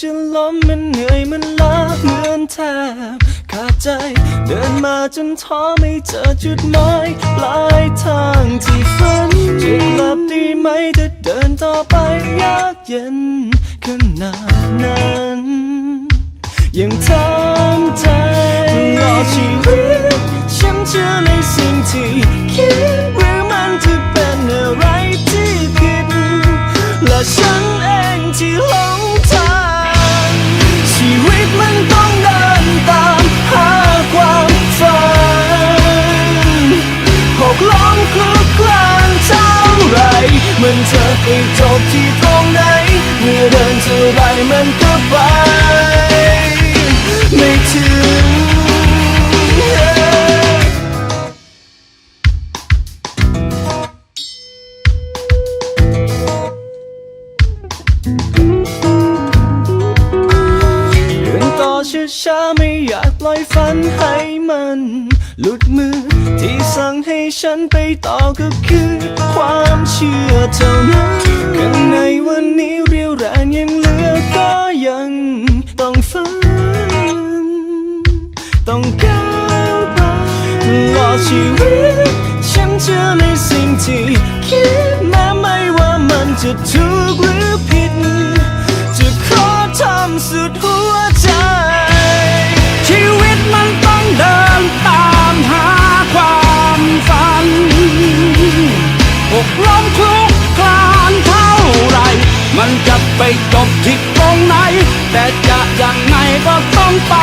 จะล้มมันเหนื่อยมันล้าเหมือนแทบขาดใจ เดินมาจนท้อไม่เจอจุดหมายปลายทางที่ฝันจะกลับดีไหมถ้าเดินต่อไปยากเย็นขนาดนั้นยังทำใจตลอชีวิตฉันเชื่อในสิ่งที่คิดหรือมันจะเป็นอะไรที่ผิดและฉันเองที่หลง จะไปจบที่ตรงไหน เมื่อเดินเท่าไรมันก็ไป ช้าไม่อยากปล่อยฝันให้มัน หลุดมือ ที่สั่งให้ฉันไปต่อก็คือความเชื่อเท่านั้นข้างในวันนี้เรียวแรงยังเหลือก็ยังต้องฝัน ต้องก้าวไปตลอดชีวิต มันจะไปจบที่ตรงไหน แต่จะยังไงก็ต้องไป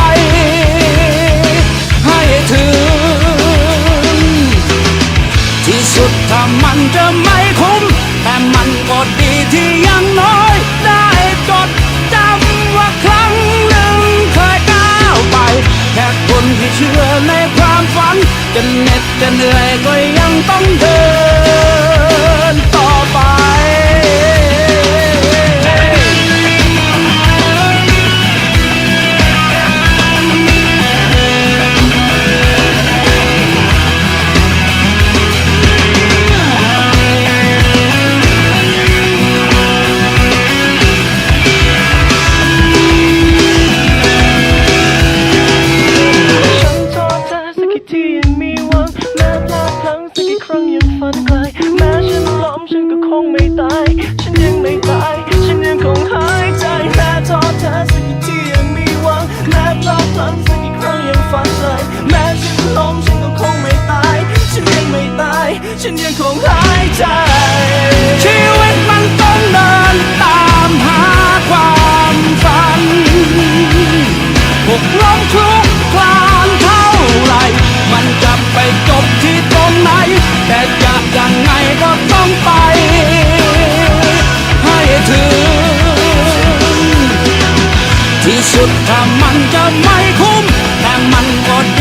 ให้ถึง ครั้งยังฝันไกลแม้ฉันล้มฉันก็คงไม่ตาย ฉันยังไม่ตาย ฉันยังคงหายใจแม้โทษเธอสักกี่ทียังมีหวังแม้พลาดพลั้งสักกี่ครั้งยังฝันไกลแม้ฉันล้มฉันก็คงไม่ตาย ฉันยังไม่ตาย ฉันยังคงหายใจ ชีวิตมันต้องเดินตามหาความฝันหกล้มคลุก ที่สุดถ้ามันจะไม่คุ้มแต่มันก็ดี